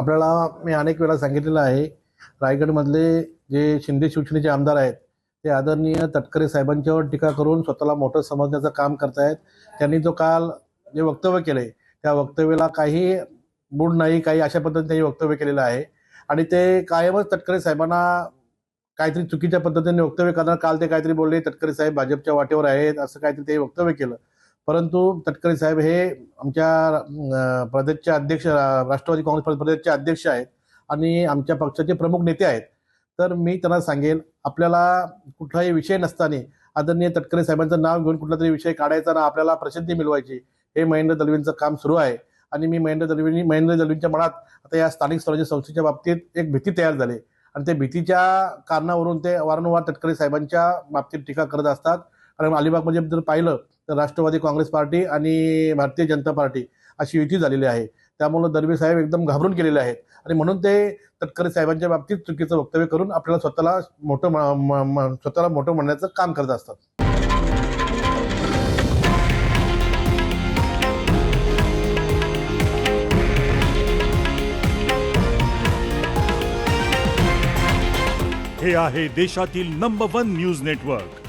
आपल्याला मी अनेक वेळा सांगितलेलं आहे रायगडमधले जे शिंदे शिवसेनेचे आमदार आहेत ते आदरणीय तटकरे साहेबांच्यावर टीका करून स्वतःला मोठं समजण्याचं काम करतायत. त्यांनी जो काल जे वक्तव्य केले त्या वक्तव्याला काही मूड नाही काही अशा पद्धतीने त्यांनी वक्तव्य केलेलं आहे. आणि ते कायमच तटकरे साहेबांना काहीतरी चुकीच्या पद्धतीने वक्तव्य करणार काल ते काहीतरी बोलले तटकरे साहेब भाजपच्या वाटेवर आहेत असं काहीतरी ते वक्तव्य केलं. परंतु तटकरे साहेब हे आमच्या प्रदेशचे अध्यक्ष राष्ट्रवादी काँग्रेस प्रदेशचे अध्यक्ष आहेत आणि आमच्या पक्षाचे प्रमुख नेते आहेत. तर मी त्यांना सांगेल आपल्याला कुठलाही विषय नसताना आदरणीय तटकरे साहेबांचं नाव घेऊन कुठला तरी विषय काढायचा ना आपल्याला प्रसिद्धी मिळवायची हे महेंद्र दलवींचं काम सुरू आहे. आणि मी महेंद्र दलवींनी महेंद्र दलवींच्या मनात आता या स्थानिक स्वराज्य संस्थेच्या बाबतीत एक भीती तयार झाली. आणि त्या भीतीच्या कारणावरून ते वारंवार तटकरे साहेबांच्या बाबतीत टीका करत असतात. कारण अलिबागमध्ये जर पाहिलं तर राष्ट्रवादी काँग्रेस पार्टी आणि भारतीय जनता पार्टी अशी युती झालेली आहे. त्यामुळं दलवी साहेब एकदम घाबरून गेलेले आहेत. आणि म्हणून ते तटकरे साहेबांच्या बाबतीत चुकीचं वक्तव्य करून आपल्याला स्वतःला मोठं स्वतःला मोठं म्हणण्याचं काम करत असतात. हे आहे देशातील नंबर वन न्यूज नेटवर्क